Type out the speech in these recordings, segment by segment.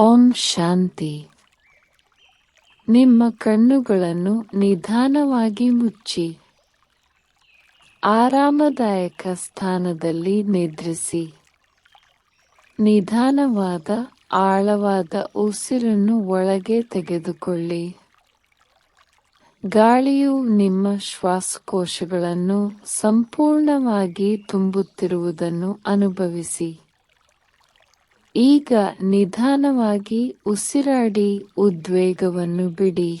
ಓಂ ಶಾಂತಿ. ನಿಮ್ಮ ಕಣ್ಣುಗಳನ್ನು ನಿಧಾನವಾಗಿ ಮುಚ್ಚಿ. ಆರಾಮದಾಯಕ ಸ್ಥಾನದಲ್ಲಿ ನಿದ್ರಿಸಿ. ನಿಧಾನವಾದ, ಆಳವಾದ ಉಸಿರನ್ನು ಒಳಗೆ ತೆಗೆದುಕೊಳ್ಳಿ. ಗಾಳಿಯು ನಿಮ್ಮ ಶ್ವಾಸಕೋಶಗಳನ್ನು ಸಂಪೂರ್ಣವಾಗಿ ತುಂಬುತ್ತಿರುವುದನ್ನು ಅನುಭವಿಸಿ. ಈಗ ನಿಧಾನವಾಗಿ ಉಸಿರಾಡಿ ಉದ್ವೇಗವನ್ನು ಬಿಡಿ.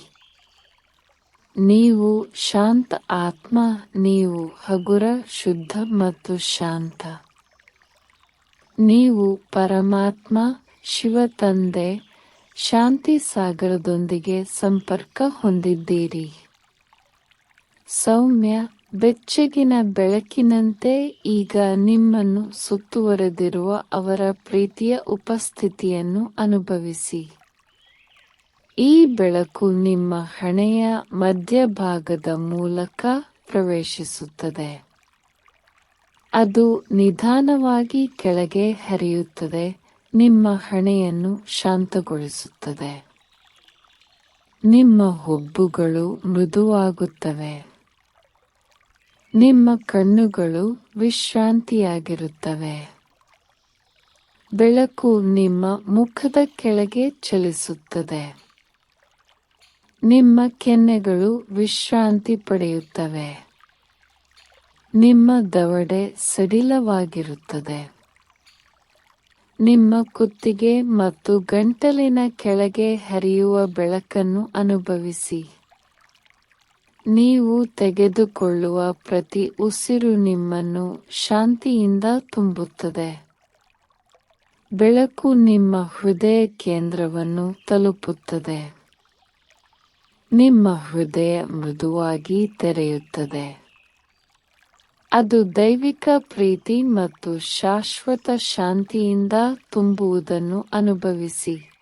ನೀವು ಶಾಂತ ಆತ್ಮ, ನೀವು ಹಗುರ, ಶುದ್ಧ ಮತ್ತು ಶಾಂತ. ನೀವು ಪರಮಾತ್ಮ ಶಿವ ತಂದೆ ಶಾಂತಿ ಸಾಗರದೊಂದಿಗೆ ಸಂಪರ್ಕ ಹೊಂದಿದ್ದೀರಿ. ಸೌಮ್ಯ ಬೆಚ್ಚಗಿನ ಬೆಳಕಿನಂತೆ ಈಗ ನಿಮ್ಮನ್ನು ಸುತ್ತುವರೆದಿರುವ ಅವರ ಪ್ರೀತಿಯ ಉಪಸ್ಥಿತಿಯನ್ನು ಅನುಭವಿಸಿ. ಈ ಬೆಳಕು ನಿಮ್ಮ ಹಣೆಯ ಮಧ್ಯಭಾಗದ ಮೂಲಕ ಪ್ರವೇಶಿಸುತ್ತದೆ. ಅದು ನಿಧಾನವಾಗಿ ಕೆಳಗೆ ಹರಿಯುತ್ತದೆ, ನಿಮ್ಮ ಹಣೆಯನ್ನು ಶಾಂತಗೊಳಿಸುತ್ತದೆ. ನಿಮ್ಮ ಹುಬ್ಬುಗಳು ಮೃದುವಾಗುತ್ತವೆ. ನಿಮ್ಮ ಕಣ್ಣುಗಳು ವಿಶ್ರಾಂತಿಯಾಗಿರುತ್ತವೆ. ಬೆಳಕು ನಿಮ್ಮ ಮುಖದ ಕೆಳಗೆ ಚಲಿಸುತ್ತದೆ. ನಿಮ್ಮ ಕೆನ್ನೆಗಳು ವಿಶ್ರಾಂತಿ ಪಡೆಯುತ್ತವೆ. ನಿಮ್ಮ ದವಡೆ ಸಡಿಲವಾಗಿರುತ್ತದೆ. ನಿಮ್ಮ ಕುತ್ತಿಗೆ ಮತ್ತು ಗಂಟಲಿನ ಕೆಳಗೆ ಹರಿಯುವ ಬೆಳಕನ್ನು ಅನುಭವಿಸಿ. ನೀವು ತೆಗೆದುಕೊಳ್ಳುವ ಪ್ರತಿ ಉಸಿರು ನಿಮ್ಮನ್ನು ಶಾಂತಿಯಿಂದ ತುಂಬುತ್ತದೆ. ಬೆಳಕು ನಿಮ್ಮ ಹೃದಯ ಕೇಂದ್ರವನ್ನು ತಲುಪುತ್ತದೆ. ನಿಮ್ಮ ಹೃದಯ ಮೃದುವಾಗಿ ತೆರೆಯುತ್ತದೆ. ಅದು ದೈವಿಕ ಪ್ರೀತಿ ಮತ್ತು ಶಾಶ್ವತ ಶಾಂತಿಯಿಂದ ತುಂಬುವುದನ್ನು ಅನುಭವಿಸಿ.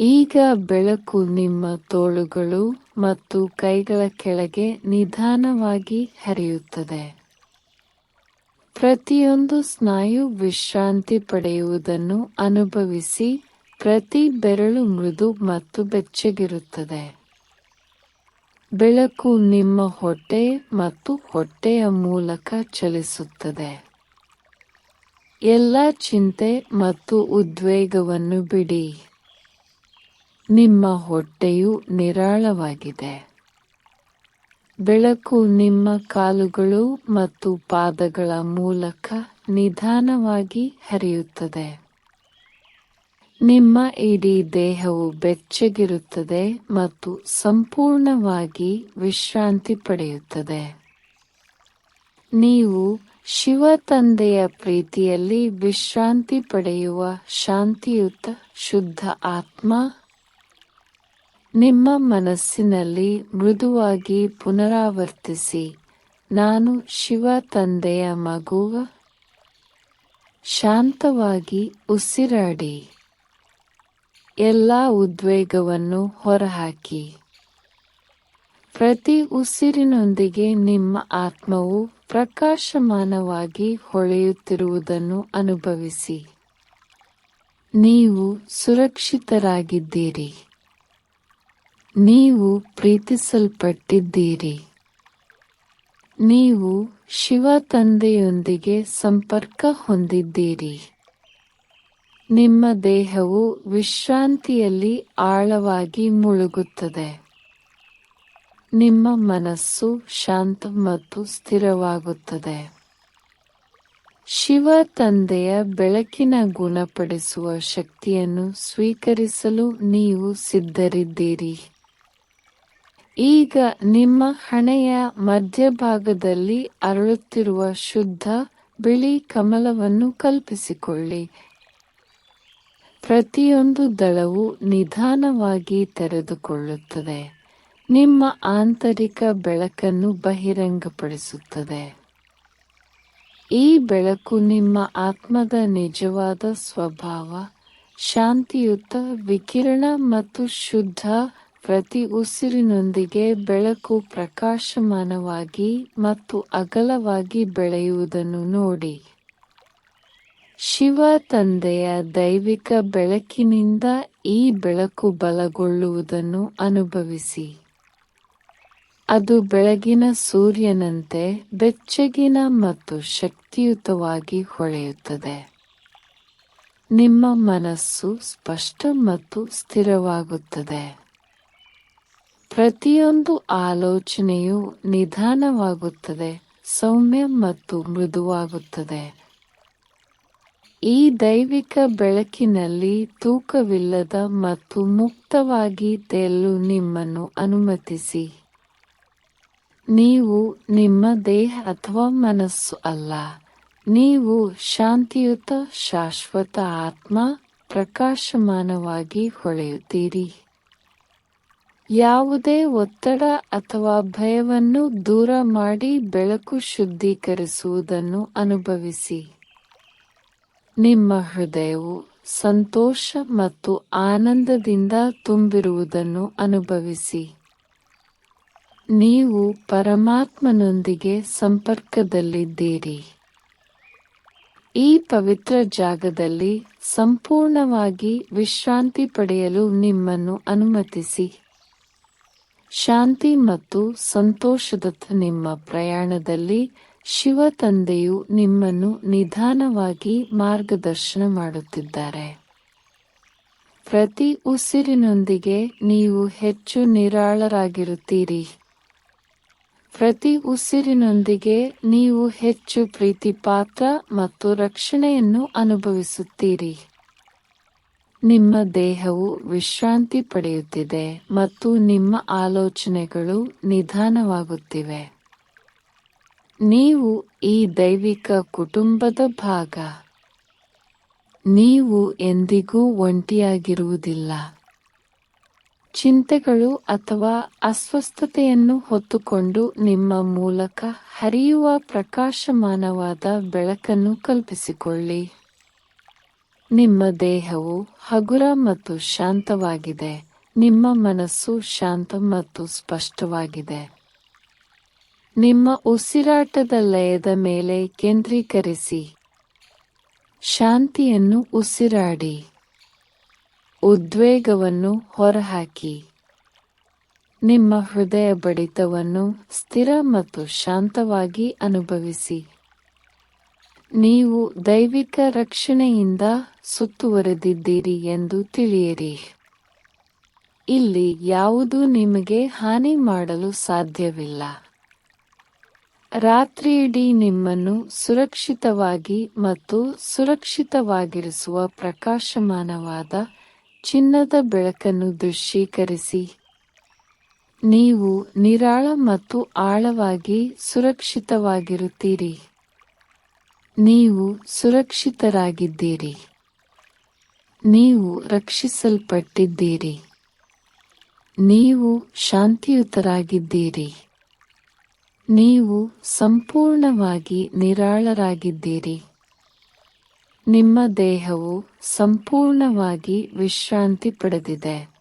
ಈಗ ಬೆಳಕು ನಿಮ್ಮ ತೋಳುಗಳು ಮತ್ತು ಕೈಗಳ ಕೆಳಗೆ ನಿಧಾನವಾಗಿ ಹರಿಯುತ್ತದೆ. ಪ್ರತಿಯೊಂದು ಸ್ನಾಯು ವಿಶ್ರಾಂತಿ ಪಡೆಯುವುದನ್ನು ಅನುಭವಿಸಿ ಪ್ರತಿ ಬೆರಳು ಮೃದು ಮತ್ತು ಬೆಚ್ಚಗಿರುತ್ತದೆ. ಬೆಳಕು ನಿಮ್ಮ ಹೊಟ್ಟೆ ಮತ್ತು ಹೊಟ್ಟೆಯ ಮೂಲಕ ಚಲಿಸುತ್ತದೆ. ಎಲ್ಲ ಚಿಂತೆ ಮತ್ತು ಉದ್ವೇಗವನ್ನು ಬಿಡಿ. ನಿಮ್ಮ ಹೊಟ್ಟೆಯು ನಿರಾಳವಾಗಿದೆ. ಬೆಳಕು ನಿಮ್ಮ ಕಾಲುಗಳು ಮತ್ತು ಪಾದಗಳ ಮೂಲಕ ನಿಧಾನವಾಗಿ ಹರಿಯುತ್ತದೆ. ನಿಮ್ಮ ಇಡೀ ದೇಹವು ಬೆಚ್ಚಗಿರುತ್ತದೆ ಮತ್ತು ಸಂಪೂರ್ಣವಾಗಿ ವಿಶ್ರಾಂತಿ ಪಡೆಯುತ್ತದೆ. ನೀವು ಶಿವ ತಂದೆಯ ಪ್ರೀತಿಯಲ್ಲಿ ವಿಶ್ರಾಂತಿ ಪಡೆಯುವ ಶಾಂತಿಯುತ, ಶುದ್ಧ ಆತ್ಮ ನಿಮ್ಮ ಮನಸ್ಸಿನಲ್ಲಿ ಮೃದುವಾಗಿ ಪುನರಾವರ್ತಿಸಿ, ನಾನು ಶಿವ ತಂದೆಯ ಮಗುವ ಶಾಂತವಾಗಿ ಉಸಿರಾಡಿ. ಎಲ್ಲ ಉದ್ವೇಗವನ್ನು ಹೊರಹಾಕಿ. ಪ್ರತಿ ಉಸಿರಿನೊಂದಿಗೆ ನಿಮ್ಮ ಆತ್ಮವು ಪ್ರಕಾಶಮಾನವಾಗಿ ಹೊಳೆಯುತ್ತಿರುವುದನ್ನು ಅನುಭವಿಸಿ. ನೀವು ಸುರಕ್ಷಿತರಾಗಿದ್ದೀರಿ. ನೀವು ಪ್ರೀತಿಸಲ್ಪಟ್ಟಿದ್ದೀರಿ. ನೀವು ಶಿವ ತಂದೆಯೊಂದಿಗೆ ಸಂಪರ್ಕ ಹೊಂದಿದ್ದೀರಿ. ನಿಮ್ಮ ದೇಹವು ವಿಶ್ರಾಂತಿಯಲ್ಲಿ ಆಳವಾಗಿ ಮುಳುಗುತ್ತದೆ. ನಿಮ್ಮ ಮನಸ್ಸು ಶಾಂತ ಮತ್ತು ಸ್ಥಿರವಾಗುತ್ತದೆ. ಶಿವ ತಂದೆಯ ಬೆಳಕಿನ ಗುಣಪಡಿಸುವ ಶಕ್ತಿಯನ್ನು ಸ್ವೀಕರಿಸಲು ನೀವು ಸಿದ್ಧರಿದ್ದೀರಿ. ಈಗ ನಿಮ್ಮ ಹಣೆಯ ಮಧ್ಯಭಾಗದಲ್ಲಿ ಅರಳುತ್ತಿರುವ ಶುದ್ಧ ಬಿಳಿ ಕಮಲವನ್ನು ಕಲ್ಪಿಸಿಕೊಳ್ಳಿ. ಪ್ರತಿಯೊಂದು ದಳವು ನಿಧಾನವಾಗಿ ತೆರೆದುಕೊಳ್ಳುತ್ತದೆ. ನಿಮ್ಮ ಆಂತರಿಕ ಬೆಳಕನ್ನು ಬಹಿರಂಗಪಡಿಸುತ್ತದೆ. ಈ ಬೆಳಕು ನಿಮ್ಮ ಆತ್ಮದ ನಿಜವಾದ ಸ್ವಭಾವ, ಶಾಂತಿಯುತ ವಿಕಿರಣ ಮತ್ತು ಶುದ್ಧ ಪ್ರತಿ ಉಸಿರಿನೊಂದಿಗೆ ಬೆಳಕು ಪ್ರಕಾಶಮಾನವಾಗಿ ಮತ್ತು ಅಗಲವಾಗಿ ಬೆಳೆಯುವುದನ್ನು ನೋಡಿ. ಶಿವ ತಂದೆಯ ದೈವಿಕ ಬೆಳಕಿನಿಂದ ಈ ಬೆಳಕು ಬಲಗೊಳ್ಳುವುದನ್ನು ಅನುಭವಿಸಿ. ಅದು ಬೆಳಗಿನ ಸೂರ್ಯನಂತೆ ಬೆಚ್ಚಗಿನ ಮತ್ತು ಶಕ್ತಿಯುತವಾಗಿ ಹೊಳೆಯುತ್ತದೆ. ನಿಮ್ಮ ಮನಸ್ಸು ಸ್ಪಷ್ಟ ಮತ್ತು ಸ್ಥಿರವಾಗುತ್ತದೆ. ಪ್ರತಿಯೊಂದು ಆಲೋಚನೆಯು ನಿಧಾನವಾಗುತ್ತದೆ, ಸೌಮ್ಯ ಮತ್ತು ಮೃದುವಾಗುತ್ತದೆ. ಈ ದೈವಿಕ ಬೆಳಕಿನಲ್ಲಿ ತೂಕವಿಲ್ಲದ ಮತ್ತು ಮುಕ್ತವಾಗಿ ತೇಲಲು ನಿಮ್ಮನ್ನು ಅನುಮತಿಸಿ. ನೀವು ನಿಮ್ಮ ದೇಹ ಅಥವಾ ಮನಸ್ಸು ಅಲ್ಲ, ನೀವು ಶಾಂತಿಯುತ, ಶಾಶ್ವತ ಆತ್ಮ ಪ್ರಕಾಶಮಾನವಾಗಿ ಹೊಳೆಯುತ್ತೀರಿ. ಯಾವುದೇ ಒತ್ತಡ ಅಥವಾ ಭಯವನ್ನು ದೂರ ಮಾಡಿ ಬೆಳಕು ಶುದ್ಧೀಕರಿಸುವುದನ್ನು ಅನುಭವಿಸಿ. ನಿಮ್ಮ ಹೃದಯವು ಸಂತೋಷ ಮತ್ತು ಆನಂದದಿಂದ ತುಂಬಿರುವುದನ್ನು ಅನುಭವಿಸಿ. ನೀವು ಪರಮಾತ್ಮನೊಂದಿಗೆ ಸಂಪರ್ಕದಲ್ಲಿದ್ದೀರಿ. ಈ ಪವಿತ್ರ ಜಾಗದಲ್ಲಿ ಸಂಪೂರ್ಣವಾಗಿ ವಿಶ್ರಾಂತಿ ಪಡೆಯಲು ನಿಮ್ಮನ್ನು ಅನುಮತಿಸಿ. ಶಾಂತಿ ಮತ್ತು ಸಂತೋಷದತ್ತ ನಿಮ್ಮ ಪ್ರಯಾಣದಲ್ಲಿ ಶಿವ ತಂದೆಯು ನಿಮ್ಮನ್ನು ನಿಧಾನವಾಗಿ ಮಾರ್ಗದರ್ಶನ ಮಾಡುತ್ತಿದ್ದಾರೆ. ಪ್ರತಿ ಉಸಿರಿನೊಂದಿಗೆ ನೀವು ಹೆಚ್ಚು ನಿರಾಳರಾಗಿರುತ್ತೀರಿ. ಪ್ರತಿ ಉಸಿರಿನೊಂದಿಗೆ ನೀವು ಹೆಚ್ಚು ಪ್ರೀತಿಪಾತ್ರ ಮತ್ತು ರಕ್ಷಣೆಯನ್ನು ಅನುಭವಿಸುತ್ತೀರಿ. ನಿಮ್ಮ ದೇಹವು ವಿಶ್ರಾಂತಿ ಪಡೆಯುತ್ತಿದೆ ಮತ್ತು ನಿಮ್ಮ ಆಲೋಚನೆಗಳು ನಿಧಾನವಾಗುತ್ತಿವೆ. ನೀವು ಈ ದೈವಿಕ ಕುಟುಂಬದ ಭಾಗ. ನೀವು ಎಂದಿಗೂ ಒಂಟಿಯಾಗಿರುವುದಿಲ್ಲ. ಚಿಂತೆಗಳು ಅಥವಾ ಅಸ್ವಸ್ಥತೆಯನ್ನು ಹೊತ್ತುಕೊಂಡು ನಿಮ್ಮ ಮೂಲಕ ಹರಿಯುವ ಪ್ರಕಾಶಮಾನವಾದ ಬೆಳಕನ್ನು ಕಲ್ಪಿಸಿಕೊಳ್ಳಿ. ನಿಮ್ಮ ದೇಹವು ಹಗುರ ಮತ್ತು ಶಾಂತವಾಗಿದೆ. ನಿಮ್ಮ ಮನಸ್ಸು ಶಾಂತ ಮತ್ತು ಸ್ಪಷ್ಟವಾಗಿದೆ. ನಿಮ್ಮ ಉಸಿರಾಟದ ಲಯದ ಮೇಲೆ ಕೇಂದ್ರೀಕರಿಸಿ. ಶಾಂತಿಯನ್ನು ಉಸಿರಾಡಿ. ಉದ್ವೇಗವನ್ನು ಹೊರಹಾಕಿ. ನಿಮ್ಮ ಹೃದಯ ಬಡಿತವನ್ನು ಸ್ಥಿರ ಮತ್ತು ಶಾಂತವಾಗಿ ಅನುಭವಿಸಿ. ನೀವು ದೈವಿಕ ರಕ್ಷಣೆಯಿಂದ ಸುತ್ತುವರೆದಿದ್ದೀರಿ ಎಂದು ತಿಳಿಯಿರಿ. ಇಲ್ಲಿ ಯಾವುದೂ ನಿಮಗೆ ಹಾನಿ ಮಾಡಲು ಸಾಧ್ಯವಿಲ್ಲ. ರಾತ್ರಿಯಿಡೀ ನಿಮ್ಮನ್ನು ಸುರಕ್ಷಿತವಾಗಿ ಮತ್ತು ಸುರಕ್ಷಿತವಾಗಿರಿಸುವ ಪ್ರಕಾಶಮಾನವಾದ ಚಿನ್ನದ ಬೆಳಕನ್ನು ದೃಶ್ಯೀಕರಿಸಿ. ನೀವು ನಿರಾಳ ಮತ್ತು ಆಳವಾಗಿ ಸುರಕ್ಷಿತವಾಗಿರುತ್ತೀರಿ. ನೀವು ಸುರಕ್ಷಿತರಾಗಿದ್ದೀರಿ. ನೀವು ರಕ್ಷಿಸಲ್ಪಟ್ಟಿದ್ದೀರಿ. ನೀವು ಶಾಂತಿಯುತರಾಗಿದ್ದೀರಿ. ನೀವು ಸಂಪೂರ್ಣವಾಗಿ ನಿರಾಳರಾಗಿದ್ದೀರಿ. ನಿಮ್ಮ ದೇಹವು ಸಂಪೂರ್ಣವಾಗಿ ವಿಶ್ರಾಂತಿ ಪಡೆದಿದೆ.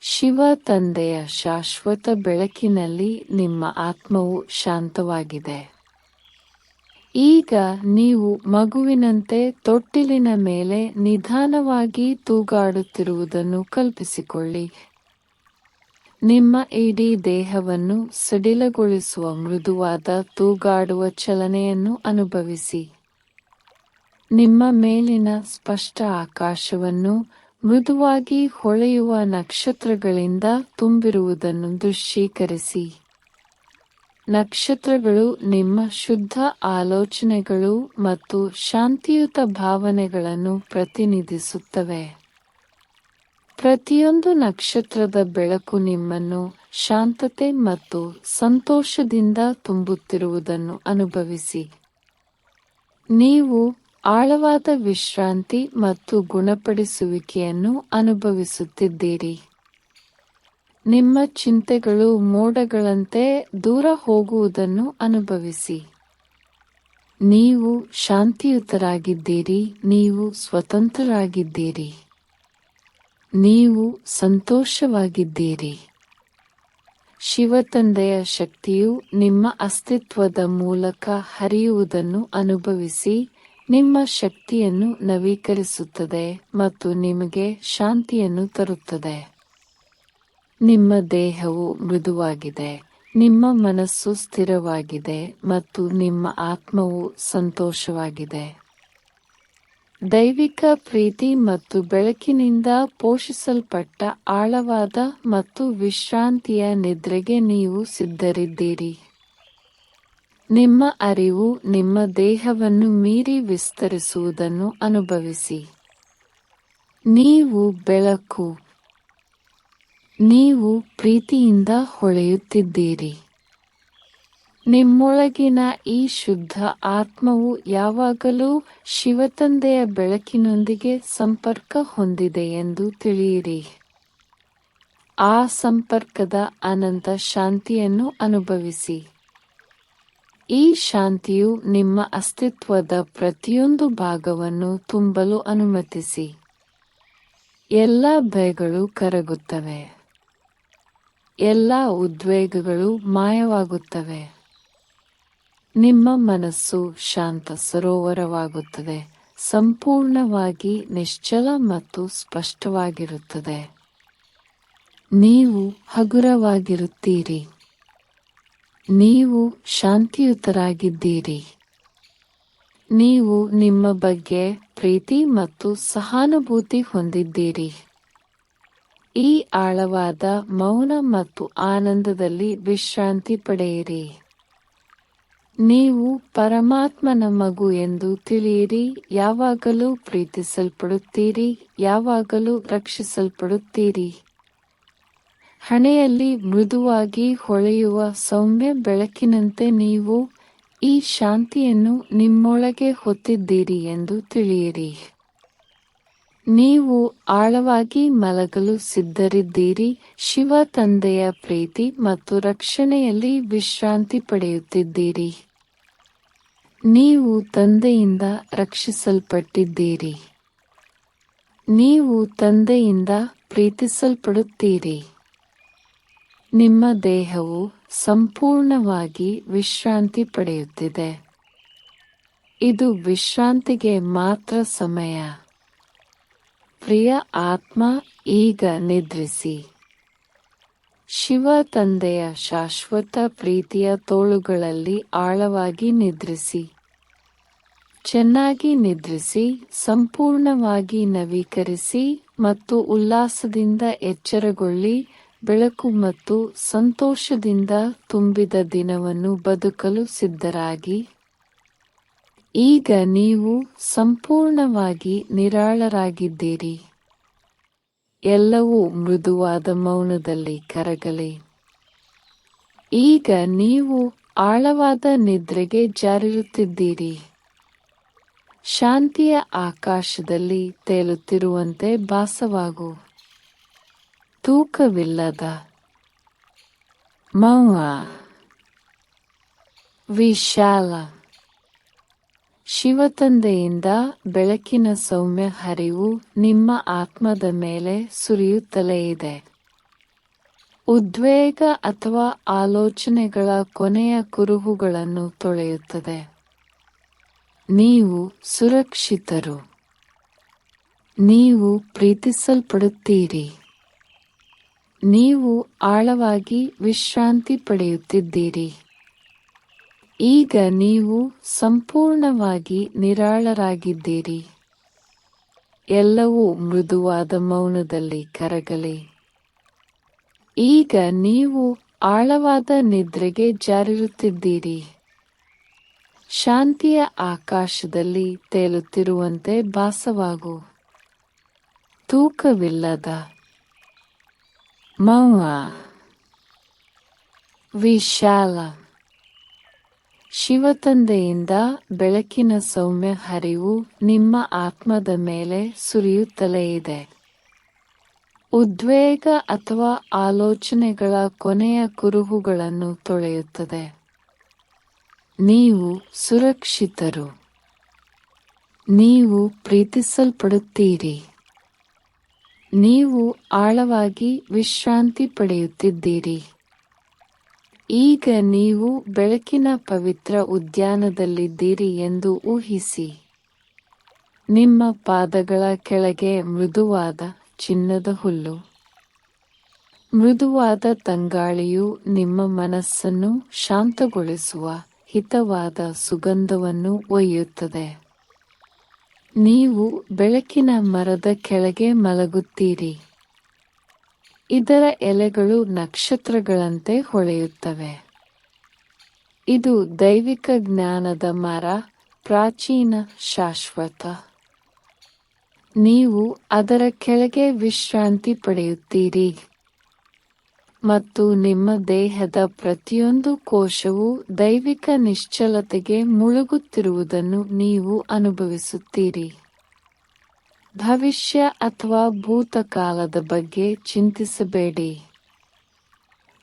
ಶಿವ ತಂದೆಯ ಶಾಶ್ವತ ಬೆಳಕಿನಲ್ಲಿ ನಿಮ್ಮ ಆತ್ಮವು ಶಾಂತವಾಗಿದೆ. ಈಗ ನೀವು ಮಗುವಿನಂತೆ ತೊಟ್ಟಿಲಿನ ಮೇಲೆ ನಿಧಾನವಾಗಿ ತೂಗಾಡುತ್ತಿರುವುದನ್ನು ಕಲ್ಪಿಸಿಕೊಳ್ಳಿ. ನಿಮ್ಮ ಇಡೀ ದೇಹವನ್ನು ಸಡಿಲಗೊಳಿಸುವ ಮೃದುವಾದ ತೂಗಾಡುವ ಚಲನೆಯನ್ನು ಅನುಭವಿಸಿ. ನಿಮ್ಮ ಮೇಲಿನ ಸ್ಪಷ್ಟ ಆಕಾಶವನ್ನು ಮೃದುವಾಗಿ ಹೊಳೆಯುವ ನಕ್ಷತ್ರಗಳಿಂದ ತುಂಬಿರುವುದನ್ನು ದೃಶ್ಯೀಕರಿಸಿ. ನಕ್ಷತ್ರಗಳು ನಿಮ್ಮ ಶುದ್ಧ ಆಲೋಚನೆಗಳು ಮತ್ತು ಶಾಂತಿಯುತ ಭಾವನೆಗಳನ್ನು ಪ್ರತಿನಿಧಿಸುತ್ತವೆ. ಪ್ರತಿಯೊಂದು ನಕ್ಷತ್ರದ ಬೆಳಕು ನಿಮ್ಮನ್ನು ಶಾಂತತೆ ಮತ್ತು ಸಂತೋಷದಿಂದ ತುಂಬುತ್ತಿರುವುದನ್ನು ಅನುಭವಿಸಿ. ನೀವು ಆಳವಾದ ವಿಶ್ರಾಂತಿ ಮತ್ತು ಗುಣಪಡಿಸುವಿಕೆಯನ್ನು ಅನುಭವಿಸುತ್ತಿದ್ದೀರಿ. ನಿಮ್ಮ ಚಿಂತೆಗಳು ಮೋಡಗಳಂತೆ ದೂರ ಹೋಗುವುದನ್ನು ಅನುಭವಿಸಿ. ನೀವು ಶಾಂತಿಯುತರಾಗಿದ್ದೀರಿ, ನೀವು ಸ್ವತಂತ್ರರಾಗಿದ್ದೀರಿ. ನೀವು ಸಂತೋಷವಾಗಿದ್ದೀರಿ. ಶಿವತಂದೆಯ ಶಕ್ತಿಯು ನಿಮ್ಮ ಅಸ್ತಿತ್ವದ ಮೂಲಕ ಹರಿಯುವುದನ್ನು ಅನುಭವಿಸಿ, ನಿಮ್ಮ ಶಕ್ತಿಯನ್ನು ನವೀಕರಿಸುತ್ತದೆ ಮತ್ತು ನಿಮಗೆ ಶಾಂತಿಯನ್ನು ತರುತ್ತದೆ. ನಿಮ್ಮ ದೇಹವು ಮೃದುವಾಗಿದೆ, ನಿಮ್ಮ ಮನಸ್ಸು ಸ್ಥಿರವಾಗಿದೆ ಮತ್ತು ನಿಮ್ಮ ಆತ್ಮವು ಸಂತೋಷವಾಗಿದೆ. ದೈವಿಕ ಪ್ರೀತಿ ಮತ್ತು ಬೆಳಕಿನಿಂದ ಪೋಷಿಸಲ್ಪಟ್ಟ ಆಳವಾದ ಮತ್ತು ವಿಶ್ರಾಂತಿಯ ನಿದ್ರೆಗೆ ನೀವು ಸಿದ್ಧರಿದ್ದೀರಿ. ನಿಮ್ಮ ಅರಿವು ನಿಮ್ಮ ದೇಹವನ್ನು ಮೀರಿ ವಿಸ್ತರಿಸುವುದನ್ನು ಅನುಭವಿಸಿ. ನೀವು ಬೆಳಕು ನೀವು ಪ್ರೀತಿಯಿಂದ ಹೊಳೆಯುತ್ತಿದ್ದೀರಿ. ನಿಮ್ಮೊಳಗಿನ ಈ ಶುದ್ಧ ಆತ್ಮವು ಯಾವಾಗಲೂ ಶಿವತಂದೆಯ ಬೆಳಕಿನೊಂದಿಗೆ ಸಂಪರ್ಕ ಹೊಂದಿದೆ ಎಂದು ತಿಳಿಯಿರಿ. ಆ ಸಂಪರ್ಕದ ಅನಂತ ಶಾಂತಿಯನ್ನು ಅನುಭವಿಸಿ. ಈ ಶಾಂತಿಯು ನಿಮ್ಮ ಅಸ್ತಿತ್ವದ ಪ್ರತಿಯೊಂದು ಭಾಗವನ್ನು ತುಂಬಲು ಅನುಮತಿಸಿ. ಎಲ್ಲ ಭಯಗಳು ಕರಗುತ್ತವೆ. ಎಲ್ಲ ಉದ್ವೇಗಗಳು ಮಾಯವಾಗುತ್ತವೆ. ನಿಮ್ಮ ಮನಸ್ಸು ಶಾಂತ ಸರೋವರವಾಗುತ್ತದೆ. ಸಂಪೂರ್ಣವಾಗಿ ನಿಶ್ಚಲ ಮತ್ತು ಸ್ಪಷ್ಟವಾಗಿರುತ್ತದೆ. ನೀವು ಹಗುರವಾಗಿರುತ್ತೀರಿ. ನೀವು ಶಾಂತಿಯುತರಾಗಿದ್ದೀರಿ. ನೀವು ನಿಮ್ಮ ಬಗ್ಗೆ ಪ್ರೀತಿ ಮತ್ತು ಸಹಾನುಭೂತಿ ಹೊಂದಿದ್ದೀರಿ. ಈ ಆಳವಾದ ಮೌನ ಮತ್ತು ಆನಂದದಲ್ಲಿ ವಿಶ್ರಾಂತಿ ಪಡೆಯಿರಿ. ನೀವು ಪರಮಾತ್ಮನ ಮಗು ಎಂದು ತಿಳಿಯಿರಿ, ಯಾವಾಗಲೂ ಪ್ರೀತಿಸಲ್ಪಡುತ್ತೀರಿ, ಯಾವಾಗಲೂ ರಕ್ಷಿಸಲ್ಪಡುತ್ತೀರಿ. ಹಣೆಯಲ್ಲಿ ಮೃದುವಾಗಿ ಹೊಳೆಯುವ ಸೌಮ್ಯ ಬೆಳಕಿನಂತೆ ನೀವು ಈ ಶಾಂತಿಯನ್ನು ನಿಮ್ಮೊಳಗೆ ಹೊತ್ತಿದ್ದೀರಿ ಎಂದು ತಿಳಿಯಿರಿ. ನೀವು ಆಳವಾಗಿ ಮಲಗಲು ಸಿದ್ಧರಿದ್ದೀರಿ. ಶಿವ ತಂದೆಯ ಪ್ರೀತಿ ಮತ್ತು ರಕ್ಷಣೆಯಲ್ಲಿ ವಿಶ್ರಾಂತಿ ಪಡೆಯುತ್ತಿದ್ದೀರಿ. ನೀವು ತಂದೆಯಿಂದ ರಕ್ಷಿಸಲ್ಪಟ್ಟಿದ್ದೀರಿ. ನೀವು ತಂದೆಯಿಂದ ಪ್ರೀತಿಸಲ್ಪಡುತ್ತೀರಿ. ನಿಮ್ಮ ದೇಹವು ಸಂಪೂರ್ಣವಾಗಿ ವಿಶ್ರಾಂತಿ ಪಡೆಯುತ್ತಿದೆ. ಇದು ವಿಶ್ರಾಂತಿಗೆ ಮಾತ್ರ ಸಮಯ. ಪ್ರಿಯ ಆತ್ಮ ಈಗ ನಿದ್ರಿಸಿ. ಶಿವ ತಂದೆಯ ಶಾಶ್ವತ ಪ್ರೀತಿಯ ತೋಳುಗಳಲ್ಲಿ ಆಳವಾಗಿ ನಿದ್ರಿಸಿ. ಚೆನ್ನಾಗಿ ನಿದ್ರಿಸಿ, ಸಂಪೂರ್ಣವಾಗಿ ನವೀಕರಿಸಿ ಮತ್ತು ಉಲ್ಲಾಸದಿಂದ ಎಚ್ಚರಗೊಳ್ಳಿ, ಬೆಳಕು ಮತ್ತು ಸಂತೋಷದಿಂದ ತುಂಬಿದ ದಿನವನ್ನು ಬದುಕಲು ಸಿದ್ಧರಾಗಿ. ಈಗ ನೀವು ಸಂಪೂರ್ಣವಾಗಿ ನಿರಾಳರಾಗಿದ್ದೀರಿ. ಎಲ್ಲವೂ ಮೃದುವಾದ ಮೌನದಲ್ಲಿ ಕರಗಲಿ. ಈಗ ನೀವು ಆಳವಾದ ನಿದ್ರೆಗೆ ಜಾರಿರುತ್ತಿದ್ದೀರಿ. ಶಾಂತಿಯ ಆಕಾಶದಲ್ಲಿ ತೇಲುತ್ತಿರುವಂತೆ ಭಾಸವಾಗು. ತೂಕವಿಲ್ಲದ ಮೌನ. ವಿಶಾಲ. ಶಿವತಂದೆಯಿಂದ ಬೆಳಕಿನ ಸೌಮ್ಯ ಹರಿವು ನಿಮ್ಮ ಆತ್ಮದ ಮೇಲೆ ಸುರಿಯುತ್ತಲೇ ಇದೆ. ಉದ್ವೇಗ ಅಥವಾ ಆಲೋಚನೆಗಳ ಕೊನೆಯ ಕುರುಹುಗಳನ್ನು ತೊಳೆಯುತ್ತದೆ. ನೀವು ಸುರಕ್ಷಿತರು. ನೀವು ಪ್ರೀತಿಸಲ್ಪಡುತ್ತೀರಿ. ನೀವು ಆಳವಾಗಿ ವಿಶ್ರಾಂತಿ ಪಡೆಯುತ್ತಿದ್ದೀರಿ. ಈಗ ನೀವು ಸಂಪೂರ್ಣವಾಗಿ ನಿರಾಳರಾಗಿದ್ದೀರಿ. ಎಲ್ಲವೂ ಮೃದುವಾದ ಮೌನದಲ್ಲಿ ಕರಗಲಿ. ಈಗ ನೀವು ಆಳವಾದ ನಿದ್ರೆಗೆ ಜಾರಿರುತ್ತಿದ್ದೀರಿ. ಶಾಂತಿಯ ಆಕಾಶದಲ್ಲಿ ತೇಲುತ್ತಿರುವಂತೆ ಭಾಸವಾಗು. ತೂಕವಿಲ್ಲದ ಮೌನ. ವಿಶಾಲ. ಶಿವತಂದೆಯಿಂದ ಬೆಳಕಿನ ಸೌಮ್ಯ ಹರಿವು ನಿಮ್ಮ ಆತ್ಮದ ಮೇಲೆ ಸುರಿಯುತ್ತಲೇ ಇದೆ. ಉದ್ವೇಗ ಅಥವಾ ಆಲೋಚನೆಗಳ ಕೊನೆಯ ಕುರುಹುಗಳನ್ನು ತೊಳೆಯುತ್ತದೆ. ನೀವು ಸುರಕ್ಷಿತರು. ನೀವು ಪ್ರೀತಿಸಲ್ಪಡುತ್ತೀರಿ. ನೀವು ಆಳವಾಗಿ ವಿಶ್ರಾಂತಿ ಪಡೆಯುತ್ತಿದ್ದೀರಿ. ಈಗ ನೀವು ಬೆಳಕಿನ ಪವಿತ್ರ ಉದ್ಯಾನದಲ್ಲಿದ್ದೀರಿ ಎಂದು ಊಹಿಸಿ. ನಿಮ್ಮ ಪಾದಗಳ ಕೆಳಗೆ ಮೃದುವಾದ ಚಿನ್ನದ ಹುಲ್ಲು. ಮೃದುವಾದ ತಂಗಾಳಿಯು ನಿಮ್ಮ ಮನಸ್ಸನ್ನು ಶಾಂತಗೊಳಿಸುವ ಹಿತವಾದ ಸುಗಂಧವನ್ನು ಒಯ್ಯುತ್ತದೆ. ನೀವು ಬೆಳಕಿನ ಮರದ ಕೆಳಗೆ ಮಲಗುತ್ತೀರಿ. ಇದರ ಎಲೆಗಳು ನಕ್ಷತ್ರಗಳಂತೆ ಹೊಳೆಯುತ್ತವೆ. ಇದು ದೈವಿಕ ಜ್ಞಾನದ ಮರ, ಪ್ರಾಚೀನ ಶಾಶ್ವತ. ನೀವು ಅದರ ಕೆಳಗೆ ವಿಶ್ರಾಂತಿ ಪಡೆಯುತ್ತೀರಿ. ಮತ್ತು ನಿಮ್ಮ ದೇಹದ ಪ್ರತಿಯೊಂದು ಕೋಶವು ದೈವಿಕ ನಿಶ್ಚಲತೆಗೆ ಮುಳುಗುತ್ತಿರುವುದನ್ನು ನೀವು ಅನುಭವಿಸುತ್ತೀರಿ. ಭವಿಷ್ಯ ಅಥವಾ ಭೂತಕಾಲದ ಬಗ್ಗೆ ಚಿಂತಿಸಬೇಡಿ.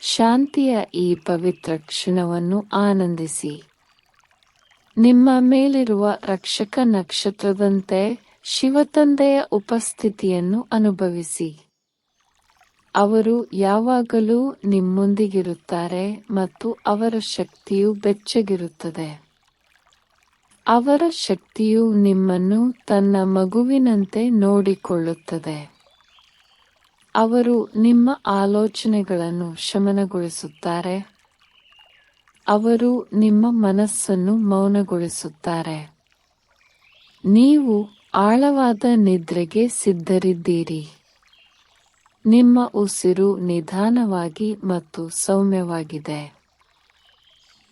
ಶಾಂತಿಯ ಈ ಪವಿತ್ರ ಕ್ಷಣವನ್ನು ಆನಂದಿಸಿ. ನಿಮ್ಮ ಮೇಲಿರುವ ರಕ್ಷಕ ನಕ್ಷತ್ರದಂತೆ ಶಿವತಂದೆಯ ಉಪಸ್ಥಿತಿಯನ್ನು ಅನುಭವಿಸಿ. ಅವರು ಯಾವಾಗಲೂ ನಿಮ್ಮೊಂದಿಗಿರುತ್ತಾರೆ ಮತ್ತು ಅವರ ಶಕ್ತಿಯು ಬೆಚ್ಚಗಿರುತ್ತದೆ. ಅವರ ಶಕ್ತಿಯು ನಿಮ್ಮನ್ನು ತನ್ನ ಮಗುವಿನಂತೆ ನೋಡಿಕೊಳ್ಳುತ್ತದೆ. ಅವರು ನಿಮ್ಮ ಆಲೋಚನೆಗಳನ್ನು ಶಮನಗೊಳಿಸುತ್ತಾರೆ. ಅವರು ನಿಮ್ಮ ಮನಸ್ಸನ್ನು ಮೌನಗೊಳಿಸುತ್ತಾರೆ. ನೀವು ಆಳವಾದ ನಿದ್ರೆಗೆ ಸಿದ್ಧರಿದ್ದೀರಿ. ನಿಮ್ಮ ಉಸಿರು ನಿಧಾನವಾಗಿ ಮತ್ತು ಸೌಮ್ಯವಾಗಿದೆ.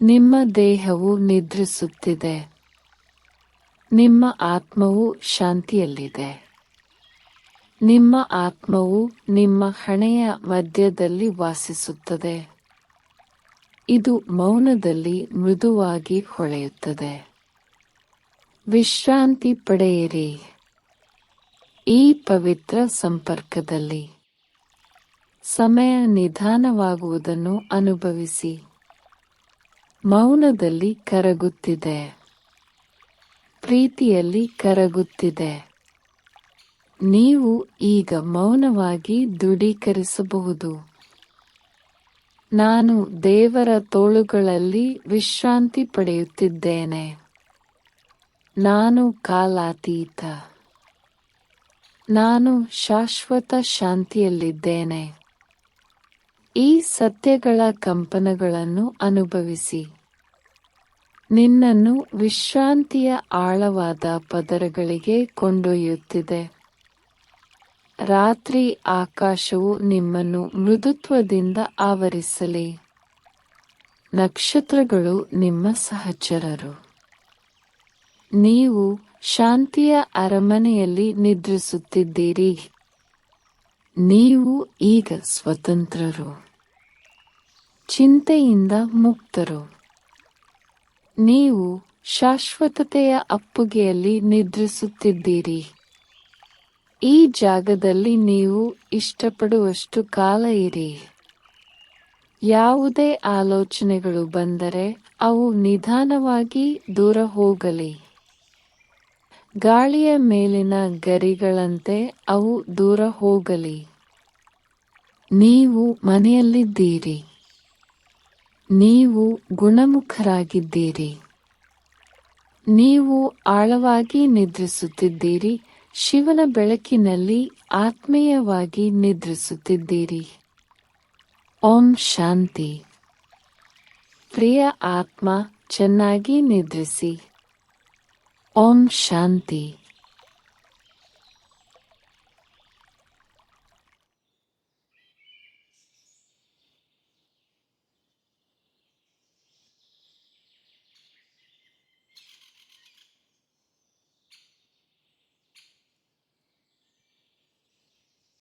ನಿಮ್ಮ ದೇಹವು ನಿದ್ರಿಸುತ್ತಿದೆ. ನಿಮ್ಮ ಆತ್ಮವು ಶಾಂತಿಯಲ್ಲಿದೆ. ನಿಮ್ಮ ಆತ್ಮವು ನಿಮ್ಮ ಹಣೆಯ ಮಧ್ಯದಲ್ಲಿ ವಾಸಿಸುತ್ತದೆ. ಇದು ಮೌನದಲ್ಲಿ ಮೃದುವಾಗಿ ಹೊಳೆಯುತ್ತದೆ. ವಿಶ್ರಾಂತಿ ಪಡೆಯಿರಿ. ಈ ಪವಿತ್ರ ಸಂಪರ್ಕದಲ್ಲಿ ಸಮಯ ನಿಧಾನವಾಗುವುದನ್ನು ಅನುಭವಿಸಿ. ಮೌನದಲ್ಲಿ ಕರಗುತ್ತಿದೆ. ಪ್ರೀತಿಯಲ್ಲಿ ಕರಗುತ್ತಿದೆ. ನೀವು ಈಗ ಮೌನವಾಗಿ ದೃಢೀಕರಿಸಬಹುದು. ನಾನು ದೇವರ ತೋಳುಗಳಲ್ಲಿ ವಿಶ್ರಾಂತಿ ಪಡೆಯುತ್ತಿದ್ದೇನೆ. ನಾನು ಕಾಲಾತೀತ. ನಾನು ಶಾಶ್ವತ ಶಾಂತಿಯಲ್ಲಿದ್ದೇನೆ. ಈ ಸತ್ಯಗಳ ಕಂಪನಗಳನ್ನು ಅನುಭವಿಸಿ. ನಿನ್ನನ್ನು ವಿಶ್ರಾಂತಿಯ ಆಳವಾದ ಪದರಗಳಿಗೆ ಕೊಂಡೊಯ್ಯುತ್ತಿದೆ. ರಾತ್ರಿ ಆಕಾಶವು ನಿಮ್ಮನ್ನು ಮೃದುತ್ವದಿಂದ ಆವರಿಸಲಿ. ನಕ್ಷತ್ರಗಳು ನಿಮ್ಮ ಸಹಚರರು. ನೀವು ಶಾಂತಿಯ ಅರಮನೆಯಲ್ಲಿ ನಿದ್ರಿಸುತ್ತಿದ್ದೀರಿ. ನೀವು ಈಗ ಸ್ವತಂತ್ರರು. ಚಿಂತೆಯಿಂದ ಮುಕ್ತರು. ನೀವು ಶಾಶ್ವತತೆಯ ಅಪ್ಪುಗೆಯಲ್ಲಿ ನಿದ್ರಿಸುತ್ತಿದ್ದೀರಿ. ಈ ಜಾಗದಲ್ಲಿ ನೀವು ಇಷ್ಟಪಡುವಷ್ಟು ಕಾಲ ಇರಿ. ಯಾವುದೇ ಆಲೋಚನೆಗಳು ಬಂದರೆ ಅವು ನಿಧಾನವಾಗಿ ದೂರ ಹೋಗಲಿ. ಗಾಳಿಯ ಮೇಲಿನ ಗರಿಗಳಂತೆ ಅವು ದೂರ ಹೋಗಲಿ. ನೀವು ಮನೆಯಲ್ಲಿದ್ದೀರಿ. ನೀವು ಗುಣಮುಖರಾಗಿದ್ದೀರಿ. ನೀವು ಆಳವಾಗಿ ನಿದ್ರಿಸುತ್ತಿದ್ದೀರಿ. ಶಿವನ ಬೆಳಕಿನಲ್ಲಿ ಆತ್ಮೀಯವಾಗಿ ನಿದ್ರಿಸುತ್ತಿದ್ದೀರಿ. ಓಂ ಶಾಂತಿ. ಪ್ರಿಯ ಆತ್ಮ, ಚೆನ್ನಾಗಿ ನಿದ್ರಿಸಿ. ಓಂ ಶಾಂತಿ.